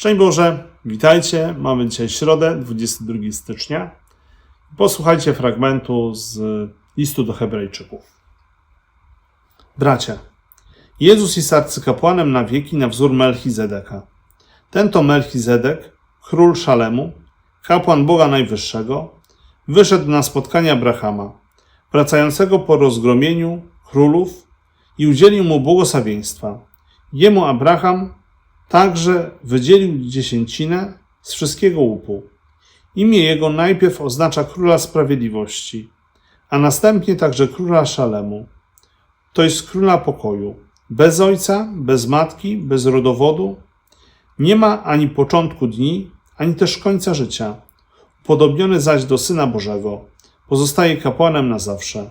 Szczęść Boże, witajcie. Mamy dzisiaj środę, 22 stycznia. Posłuchajcie fragmentu z listu do Hebrajczyków. Bracia, Jezus jest arcykapłanem na wieki na wzór Melchizedeka. Ten to Melchizedek, król Szalemu, kapłan Boga Najwyższego, wyszedł na spotkanie Abrahama, wracającego po rozgromieniu królów i udzielił mu błogosławieństwa. Jemu Abraham także wydzielił dziesięcinę z wszystkiego łupu. Imię jego najpierw oznacza króla sprawiedliwości, a następnie także króla szalemu. To jest króla pokoju. Bez ojca, bez matki, bez rodowodu. Nie ma ani początku dni, ani też końca życia. Upodobniony zaś do Syna Bożego, pozostaje kapłanem na zawsze.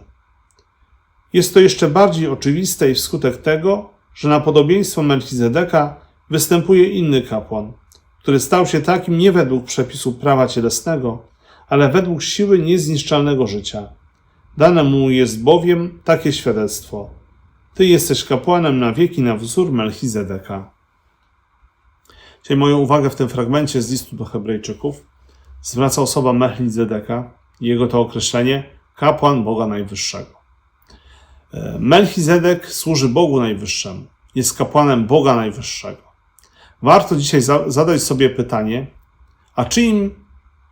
Jest to jeszcze bardziej oczywiste i wskutek tego, że na podobieństwo Melchizedeka występuje inny kapłan, który stał się takim nie według przepisu prawa cielesnego, ale według siły niezniszczalnego życia. Dane mu jest bowiem takie świadectwo. Ty jesteś kapłanem na wieki na wzór Melchizedeka. Dzisiaj moją uwagę w tym fragmencie z listu do Hebrajczyków zwraca osoba Melchizedeka i jego to określenie kapłan Boga Najwyższego. E, Melchizedek służy Bogu Najwyższemu, jest kapłanem Boga Najwyższego. Warto dzisiaj za- zadać sobie pytanie, a czyim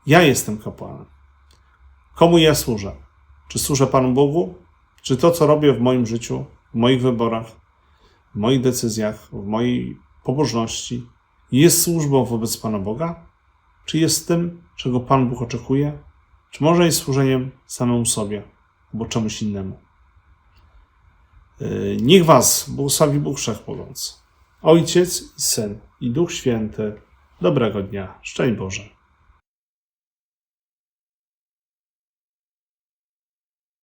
ja jestem kapłanem? Komu ja służę? Czy służę Panu Bogu? Czy to, co robię w moim życiu, w moich wyborach, w moich decyzjach, w mojej pobożności, jest służbą wobec Pana Boga? Czy jest tym, czego Pan Bóg oczekuje? Czy może jest służeniem samemu sobie albo czemuś innemu? Yy, Niech Was błogosławi Bóg Wszechmogący, Ojciec i Syn i Duch Święty. Dobrego dnia. Szczęść Boże.